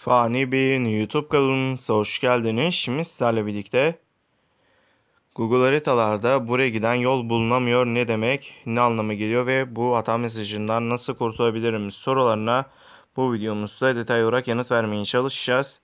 Fani Bey'in YouTube kanalımıza hoş geldiniz. Şimdi sizlerle birlikte Google haritalarda buraya giden yol bulunamıyor ne demek, ne anlama geliyor ve bu hata mesajından nasıl kurtulabilirim sorularına bu videomuzda detay olarak yanıt vermeye çalışacağız.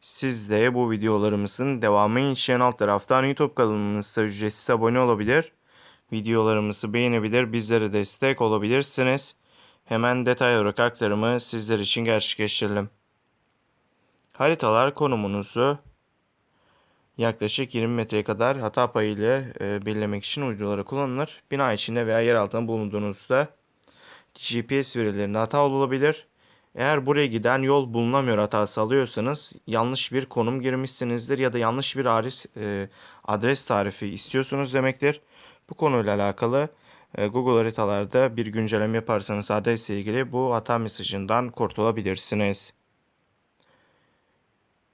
Siz de bu videolarımızın devamı için alt taraftan YouTube kanalımıza ücretsiz abone olabilir. Videolarımızı beğenebilir, bizlere destek olabilirsiniz. Hemen detay olarak aktarımı sizler için gerçekleştirelim. Haritalar konumunuzu yaklaşık 20 metreye kadar hata payı ile belirlemek için uydulara kullanılır. Bina içinde veya yer altında bulunduğunuzda GPS verilerinde hata olabilir. Eğer buraya giden yol bulunamıyor hatası alıyorsanız yanlış bir konum girmişsinizdir ya da yanlış bir adres, e, adres tarifi istiyorsunuz demektir. Bu konuyla alakalı e, Google haritalarda bir güncelleme yaparsanız adresle ilgili bu hata mesajından kurtulabilirsiniz.